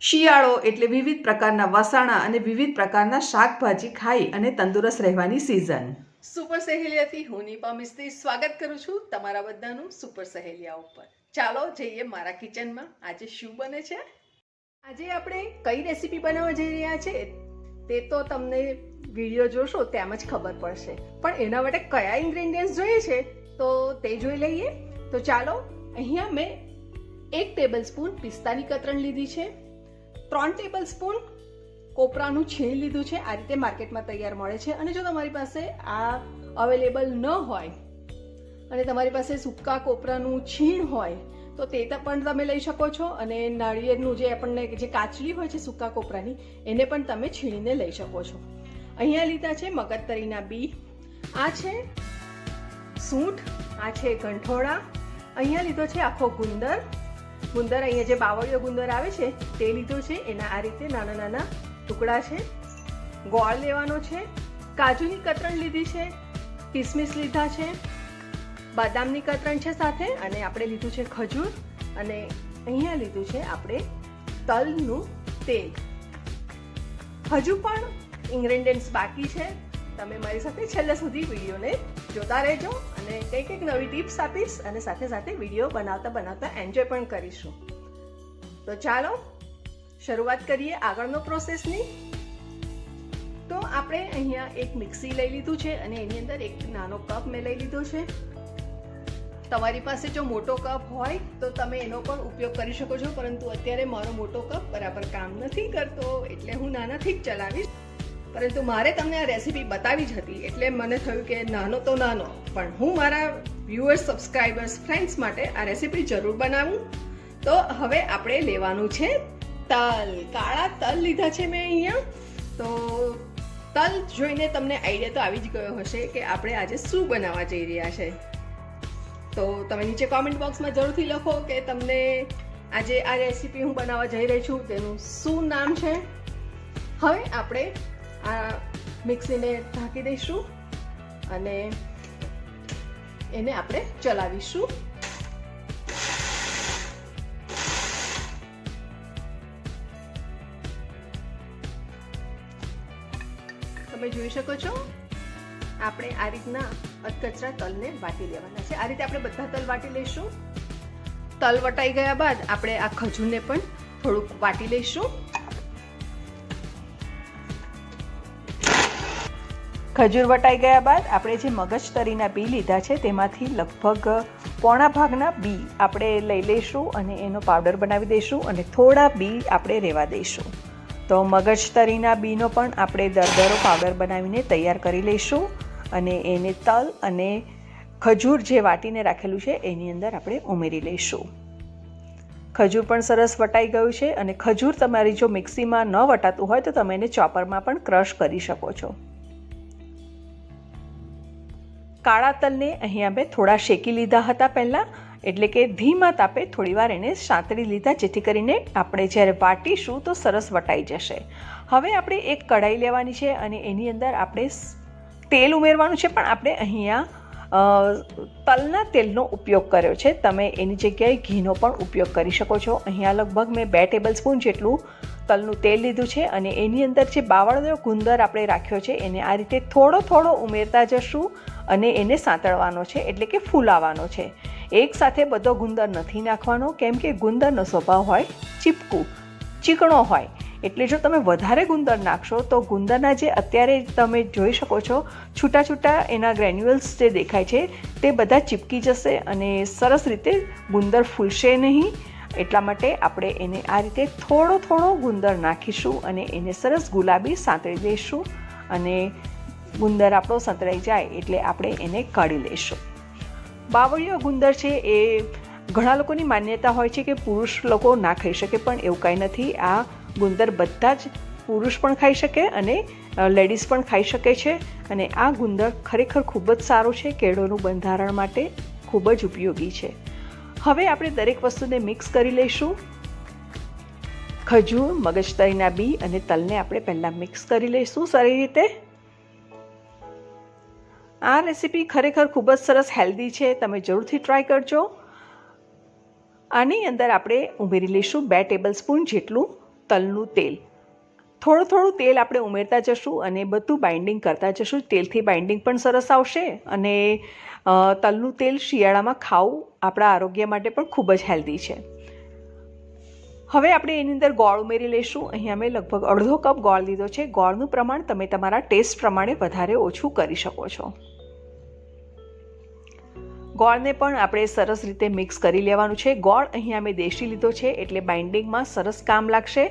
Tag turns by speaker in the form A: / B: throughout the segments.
A: શિયાળો એટલે વિવિધ પ્રકારના વસાણા અને વિવિધ પ્રકારના શાકભાજી ખાઈ અને તંદુરસ્ત રહેવાની સિઝન
B: સુપર સહેલિયાથી હું નીપા મિસ્ત્રી સ્વાગત કરું છું તમારા બધાનું સુપર સહેલિયા ઉપર. ચાલો જઈએ મારા કિચનમાં. આજે શું બને છે? આજે આપણે કઈ રેસીપી બનાવવા જઈ રહ્યા છે? તે તો તમને વીડિયો જોશો તેમ જ ખબર પડશે. પણ એના માટે કયા ઇન્ગ્રેડિયન્ટ્સ જોઈએ છે? તો તે જોઈ લઈએ. તો ચાલો, અહીંયા મેં એક ટેબલ સ્પૂન પિસ્તાની કતરણ લીધી છે. ત્રણ ટેબલ સ્પૂન કોપરાનું છીણ લીધું છે. આ રીતે માર્કેટમાં તૈયાર મળે છે. અને જો તમારી પાસે આ અવેલેબલ ન હોય અને તમારી પાસે સૂકા કોપરાનું છીણ હોય તો તે પણ તમે લઈ શકો છો. અને નાળિયેરનું જે આપણને જે કાચલી હોય છે સૂકા કોપરાની, એને પણ તમે છીણીને લઈ શકો છો. અહીંયા લીધા છે મગજતરીના બી. આ છે સૂંઠ, આ છે ગંઠોળા. અહીંયા લીધો છે આખો ગુંદર. ગુંદર અહીંયા જે બાવળીઓ ગુંદર આવે છે, તે લીધો છે. એના આ રીતે નાના નાના ટુકડા છે. ગોળ લેવાનો છે. કાજુની કતરણ લીધી છે. કિસમિસ લીધા છે. બદામની કતરણ છે સાથે અને આપણે લીધું છે ખજૂર અને અહીંયા લીધું છે આપણે તલનું તેલ. હજુ પણ ઇન્ગ્રેડિયન્ટ્સ બાકી છે. તમે મારી સાથે છેલ્લે સુધી વિડીયોને જોતા રહેજો અને કંઈક કંઈક નવી ટિપ્સ આપીશ અને સાથે સાથે વીડિયો બનાવતા બનાવતા એન્જોય પણ કરીશું. તો ચાલો, શરૂઆત કરીએ આગળનો પ્રોસેસની તો આપણે અહીંયા એક મિક્સી લઈ લીધું છે અને એની અંદર એક નાનો કપ મેં લઈ લીધો છે. તમારી પાસે જો મોટો કપ હોય તો તમે એનો પણ ઉપયોગ કરી શકો છો, પરંતુ અત્યારે મારો મોટો કપ બરાબર કામ નથી કરતો, એટલે હું નાનાથી જ ચલાવીશ. પરંતુ મારે તમને આ રેસીપી બતાવી જ હતી, એટલે મને થયું કે નાનો તો નાનો, પણ હું મારા વ્યુઅર્સ સબસ્ક્રાઈબર્સ ફ્રેન્ડ્સ માટે આ રેસીપી જરૂર બનાવું. તો હવે આપણે લેવાનું છે તલ. કાળા તલ લીધા છે મેં અહીંયા. તો તલ જોઈને તમને આઈડિયા તો આવી જ ગયો હશે કે આપણે આજે શું બનાવવા જઈ રહ્યા છે. તો તમે નીચે કોમેન્ટ બોક્સમાં જરૂરથી લખો કે તમને આજે આ રેસીપી હું બનાવવા જઈ રહી છું, તેનું શું નામ છે. હવે આપણે આ મિક્સીને ઢાંકી દઈશું અને એને આપણે ચલાવીશું. તમે જોઈ શકો છો, આપણે આ રીતના અધકચરા તલને વાટી લેવાના છે. આ રીતે આપણે બધા તલ વાટી લઈશું. તલ વટાઈ ગયા બાદ આપણે આ ખજૂરને પણ થોડુંક વાટી લઈશું.
A: ખજૂર વટાઈ ગયા બાદ આપણે જે મગજતરીના બી લીધા છે, તેમાંથી લગભગ પોણા ભાગના બી આપણે લઈ લઈશું અને એનો પાવડર બનાવી દઈશું અને થોડા બી આપણે રહેવા દઈશું. તો મગજતરીના બીનો પણ આપણે દરદરો પાવડર બનાવીને તૈયાર કરી લઈશું અને એને તલ અને ખજૂર જે વાટીને રાખેલું છે, એની અંદર આપણે ઉમેરી લઈશું. ખજૂર પણ સરસ વટાઈ ગયું છે અને ખજૂર તમારી જો મિક્સીમાં ન વટાતું હોય તો તમે એને ચોપરમાં પણ ક્રશ કરી શકો છો. કાળા તલને અહીંયા મેં થોડા શેકી લીધા હતા પહેલાં, એટલે કે ધીમા તાપે થોડીવાર એને સાંતળી લીધા, જેથી કરીને આપણે જ્યારે વાટીશું તો સરસ વટાઈ જશે. હવે આપણે એક કઢાઈ લેવાની છે અને એની અંદર આપણે તેલ ઉમેરવાનું છે, પણ આપણે અહીંયા તલના તેલનો ઉપયોગ કર્યો છે. તમે એની જગ્યાએ ઘીનો પણ ઉપયોગ કરી શકો છો. અહીંયા લગભગ મેં બે ટેબલ સ્પૂન જેટલું તલનું તેલ લીધું છે અને એની અંદર જે બાવળનો ગુંદર આપણે રાખ્યો છે, એને આ રીતે થોડો થોડો ઉમેરતા જશું અને એને સાંતળવાનો છે, એટલે કે ફૂલાવાનો છે. એક સાથે બધો ગુંદર નથી નાખવાનો, કેમ કે ગુંદરનો સ્વભાવ હોય ચીપકું, ચીકણો હોય. એટલે જો તમે વધારે ગુંદર નાખશો, તો ગુંદરના જે અત્યારે તમે જોઈ શકો છો છૂટા છૂટા એના ગ્રેન્યુઅલ્સ જે દેખાય છે, તે બધા ચીપકી જશે અને સરસ રીતે ગુંદર ફૂલશે નહીં. એટલા માટે આપણે એને આ રીતે થોડો થોડો ગુંદર નાખીશું અને એને સરસ ગુલાબી સાંતળી દઈશું અને ગુંદર આપણો સંતળાઈ જાય એટલે આપણે એને કાઢી લઈશું. બાવળીઓ ગુંદર છે એ ઘણા લોકોની માન્યતા હોય છે કે પુરુષ લોકો ના ખાઈ શકે, પણ એવું કાંઈ નથી. આ ગુંદર બધા જ પુરુષ પણ ખાઈ શકે અને લેડીઝ પણ ખાઈ શકે છે. અને આ ગુંદર ખરેખર ખૂબ જ સારું છે. કેળોનું બંધારણ માટે ખૂબ જ ઉપયોગી છે. હવે આપણે દરેક વસ્તુને મિક્સ કરી લઈશું. ખજૂર, મગજતરીના બી અને તલને આપણે પહેલાં મિક્સ કરી લઈશું સારી રીતે. આ રેસીપી ખરેખર ખૂબ જ સરસ હેલ્ધી છે. તમે જરૂરથી ટ્રાય કરજો. આની અંદર આપણે ઉમેરી લઈશું બે ટેબલ સ્પૂન જેટલું તલનું તેલ. થોડું થોડું તેલ આપણે ઉમેરતા જશું અને બધું બાઇન્ડિંગ કરતા જશું. તેલથી બાઇન્ડિંગ પણ સરસ આવશે અને તલનું તેલ શિયાળામાં ખાવું આપણા આરોગ્ય માટે પણ ખૂબ જ હેલ્ધી છે. હવે આપણે એની અંદર ગોળ ઉમેરી લઈશું. અહીંયા મેં લગભગ અડધો કપ ગોળ લીધો છે. ગોળનું પ્રમાણ તમે તમારા ટેસ્ટ પ્રમાણે વધારે ઓછું કરી શકો છો. ગોળને પણ આપણે સરસ રીતે મિક્સ કરી લેવાનું છે. ગોળ અહીંયા મેં દેશી લીધો છે એટલે બાઇન્ડિંગમાં સરસ કામ લાગશે.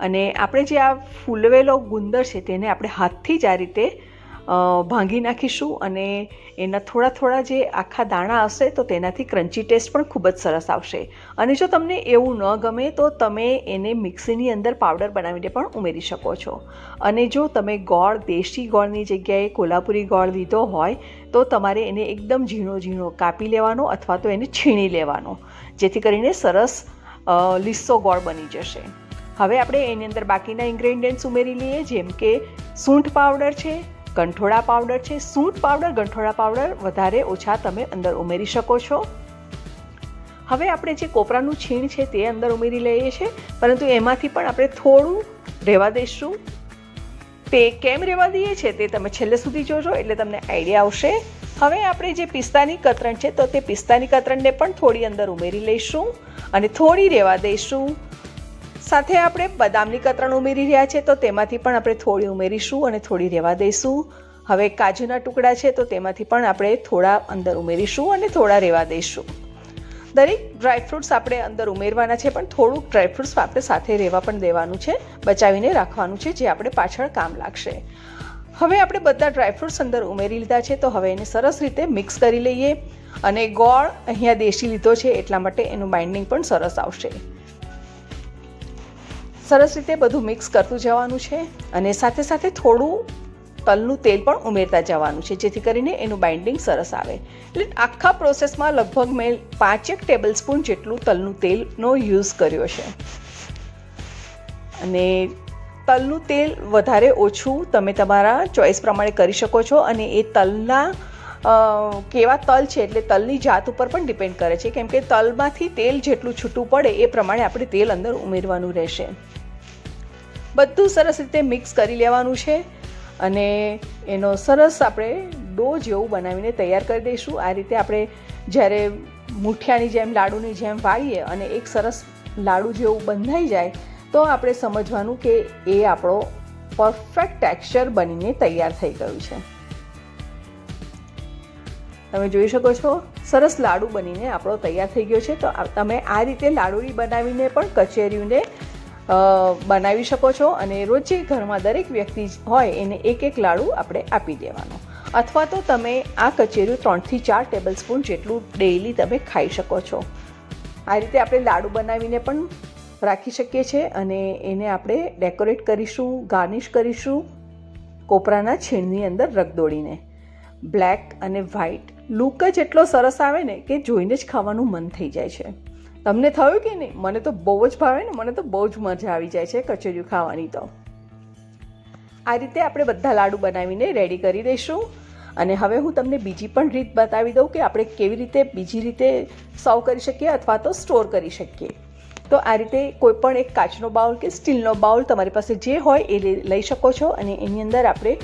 A: અને આપણે જે આ ફૂલવેલો ગુંદર છે તેને આપણે હાથથી જ આ રીતે ભાંગી નાખીશું અને એના થોડા થોડા જે આખા દાણા હશે તો તેનાથી ક્રન્ચી ટેસ્ટ પણ ખૂબ જ સરસ આવશે. અને જો તમને એવું ન ગમે તો તમે એને મિક્સીની અંદર પાવડર બનાવીને પણ ઉમેરી શકો છો. અને જો તમે ગોળ, દેશી ગોળની જગ્યાએ કોલ્હાપુરી ગોળ લીધો હોય, તો તમારે એને એકદમ ઝીણો ઝીણો કાપી લેવાનો અથવા તો એને છીણી લેવાનો, જેથી કરીને સરસ લીસ્સો લીસો ગોળ બની જશે. હવે આપણે એની અંદર બાકીના ઇન્ગ્રેડિયન્ટ્સ ઉમેરી લઈએ, જેમ કે સૂંઠ પાવડર છે ગંઠોડા પાવડર છે, સૂંઠ પાવડર, ગંઠોડા પાવડર વધારે ઓછા તમે અંદર ઉમેરી શકો છો. હવે આપણે જે કોપરાનું છીણ છે તે અંદર ઉમેરી લઈએ છીએ, પરંતુ એમાંથી પણ આપણે થોડું રહેવા દઈશું. તે કેમ રહેવા દઈએ છે તે તમે છેલ્લે સુધી જોજો, એટલે તમને આઈડિયા આવશે. હવે આપણે જે પિસ્તાની કતરણ છે, તો તે પિસ્તાની કતરણને પણ થોડી અંદર ઉમેરી લઈશું અને થોડી રહેવા દઈશું. સાથે આપણે બદામની કતરણ ઉમેરી રહ્યા છે, તો તેમાંથી પણ આપણે થોડી ઉમેરીશું અને થોડી રહેવા દઈશું. હવે કાજુના ટુકડા છે, તો તેમાંથી પણ આપણે થોડા અંદર ઉમેરીશું અને થોડા રહેવા દઈશું. દરેક ડ્રાયફ્રૂટ્સ આપણે અંદર ઉમેરવાના છે, પણ થોડુંક ડ્રાયફ્રૂટ્સ આપણે સાથે રહેવા પણ દેવાનું છે, બચાવીને રાખવાનું છે, જે આપણે પાછળ કામ લાગશે. હવે આપણે બધા ડ્રાયફ્રૂટ્સ અંદર ઉમેરી લીધા છે, તો હવે એને સરસ રીતે મિક્સ કરી લઈએ. અને ગોળ અહીંયા દેશી લીધો છે, એટલા માટે એનું બાઇન્ડિંગ પણ સરસ આવશે. સરસ રીતે બધું મિક્સ કરતું જવાનું છે અને સાથે સાથે થોડું તલનું તેલ પણ ઉમેરતા જવાનું છે, જેથી કરીને એનું બાઇન્ડિંગ સરસ આવે. એટલે આખા પ્રોસેસમાં લગભગ મેં પાંચેક ટેબલ સ્પૂન જેટલું તલનું તેલનો યુઝ કર્યો છે. અને તલનું તેલ વધારે ઓછું તમે તમારા ચોઈસ પ્રમાણે કરી શકો છો અને એ તલના કેવા તલ છે એટલે તલની જાત ઉપર પણ ડિપેન્ડ કરે છે. કેમ કે તલમાંથી તેલ જેટલું છૂટું પડે એ પ્રમાણે આપણે તેલ અંદર ઉમેરવાનું રહેશે. બધું સરસ રીતે મિક્સ કરી લેવાનું છે અને એનો સરસ આપણે ડો જેવું બનાવીને તૈયાર કરી દઈશું. આ રીતે આપણે જ્યારે મૂઠિયાની જેમ, લાડુની જેમ વાળીએ અને એક સરસ લાડુ જેવું બંધાઈ જાય, તો આપણે સમજવાનું કે એ આપણો પરફેક્ટ ટેક્સચર બનીને તૈયાર થઈ ગયું છે. તમે જોઈ શકો છો, સરસ લાડુ બનીને આપણો તૈયાર થઈ ગયો છે. તો તમે આ રીતે લાડુડી બનાવીને પણ કચેરીઓને બનાવી શકો છો અને રોજે ઘરમાં દરેક વ્યક્તિ હોય એને એક એક લાડુ આપણે આપી દેવાનો. અથવા તો તમે આ કચેરીઓ ત્રણથી ચાર ટેબલ સ્પૂન જેટલું ડેઈલી તમે ખાઈ શકો છો. આ રીતે આપણે લાડુ બનાવીને પણ રાખી શકીએ છીએ અને એને આપણે ડેકોરેટ કરીશું, ગાર્નિશ કરીશું કોપરાના છીણની અંદર રગદોળીને. બ્લેક અને વ્હાઈટ લુક જ એટલો સરસ આવે ને કે જોઈને જ ખાવાનું મન થઈ જાય છે. તમને થયું કે નહીં? મને તો બહુ જ ભાવે ને મને તો બહુ જ મજા આવી જાય છે કચોરીઓ ખાવાની તો. આ રીતે આપણે બધા લાડુ બનાવીને રેડી કરી દઈશું. અને હવે હું તમને બીજી પણ રીત બતાવી દઉં કે આપણે કેવી રીતે બીજી રીતે સર્વ કરી શકીએ અથવા તો સ્ટોર કરી શકીએ. તો આ રીતે કોઈપણ એક કાચનો બાઉલ કે સ્ટીલનો બાઉલ તમારી પાસે જે હોય એ લઈ લઈ શકો છો અને એની અંદર આપણે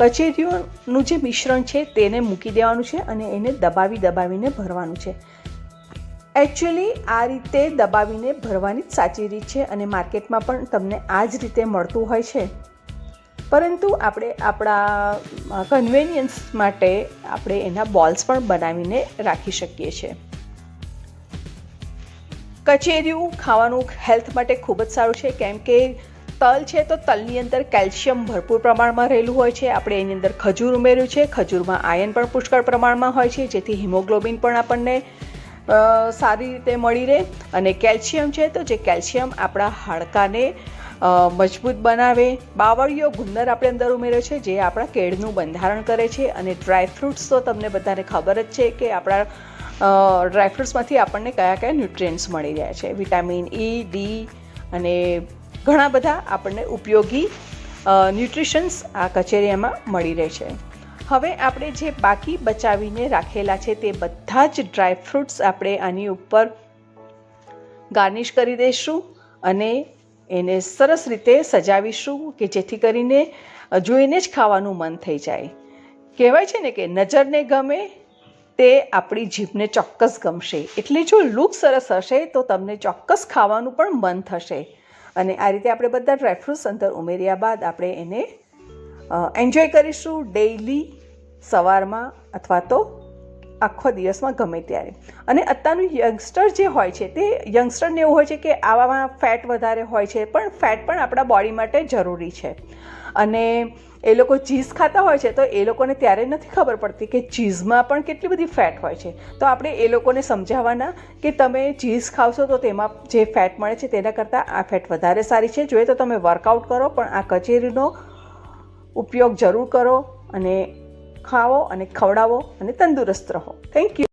A: કચેરીઓનું જે મિશ્રણ છે તેને મૂકી દેવાનું છે અને એને દબાવી દબાવીને ભરવાનું છે. એકચ્યુઅલી આ રીતે દબાવીને ભરવાની જ સાચી રીત છે અને માર્કેટમાં પણ તમને આ જ રીતે મળતું હોય છે. પરંતુ આપણે આપણા કન્વેનિયન્સ માટે આપણે એના બોલ્સ પણ બનાવીને રાખી શકીએ છીએ. કચેરીયું ખાવાનું હેલ્થ માટે ખૂબ જ સારું છે, કેમ કે તલ છે તો તલની અંદર કેલ્શિયમ ભરપૂર પ્રમાણમાં રહેલું હોય છે. આપણે એની અંદર ખજૂર ઉમેર્યું છે. ખજૂરમાં આયન પણ પુષ્કળ પ્રમાણમાં હોય છે, જેથી હિમોગ્લોબિન પણ આપણને સારી રીતે મળી રહે. અને કેલ્શિયમ છે તો જે કેલ્શિયમ આપણા હાડકાને મજબૂત બનાવે. બાવળીઓ ગુંદર આપણે અંદર ઉમેર્યો છે, જે આપણા કેળનું બંધારણ કરે છે. અને ડ્રાય ફ્રૂટ્સ તો તમને બધાને ખબર જ છે કે આપણા ડ્રાયફ્રૂટ્સમાંથી આપણને કયા કયા ન્યુટ્રિયન્ટ્સ મળી રહ્યા છે. વિટામિન ઈ ડી અને ઘણા બધા આપણને ઉપયોગી ન્યુટ્રિશન્સ આ કચેરીમાં મળી રહે છે. હવે આપણે જે બાકી બચાવીને રાખેલા છે તે બધા જ ડ્રાયફ્રૂટ્સ આપણે આની ઉપર ગાર્નિશ કરી દઈશું અને એને સરસ રીતે સજાવીશું કે જેથી કરીને જોઈને જ ખાવાનું મન થઈ જાય. કહેવાય છે ને કે નજરને ગમે તે આપણી જીભને ચોક્કસ ગમશે. એટલે જો લુક સરસ હશે તો તમને ચોક્કસ ખાવાનું પણ મન થશે. અને આ રીતે આપણે બધા ડ્રાયફ્રૂટ્સ અંદર ઉમેર્યા બાદ આપણે એને એન્જોય કરીશું ડેઈલી સવારમાં અથવા તો આખો દિવસમાં ગમે ત્યારે. અને અત્યારનું યંગસ્ટર જે હોય છે, તે યંગસ્ટરને એવું હોય છે કે આવામાં ફેટ વધારે હોય છે, પણ ફેટ પણ આપણા બોડી માટે જરૂરી છે. અને એ લોકો ચીઝ ખાતા હોય છે, તો એ લોકોને ત્યારે નથી ખબર પડતી કે ચીઝમાં પણ કેટલી બધી ફેટ હોય છે. તો આપણે એ લોકોને સમજાવવાના કે તમે ચીઝ ખાવશો તો તેમાં જે ફેટ મળે છે તેના કરતાં આ ફેટ વધારે સારી છે. જોઈએ તો તમે વર્કઆઉટ કરો, પણ આ કચેરીનો ઉપયોગ જરૂર કરો અને ખાવો અને ખવડાવો અને તંદુરસ્ત રહો. Thank you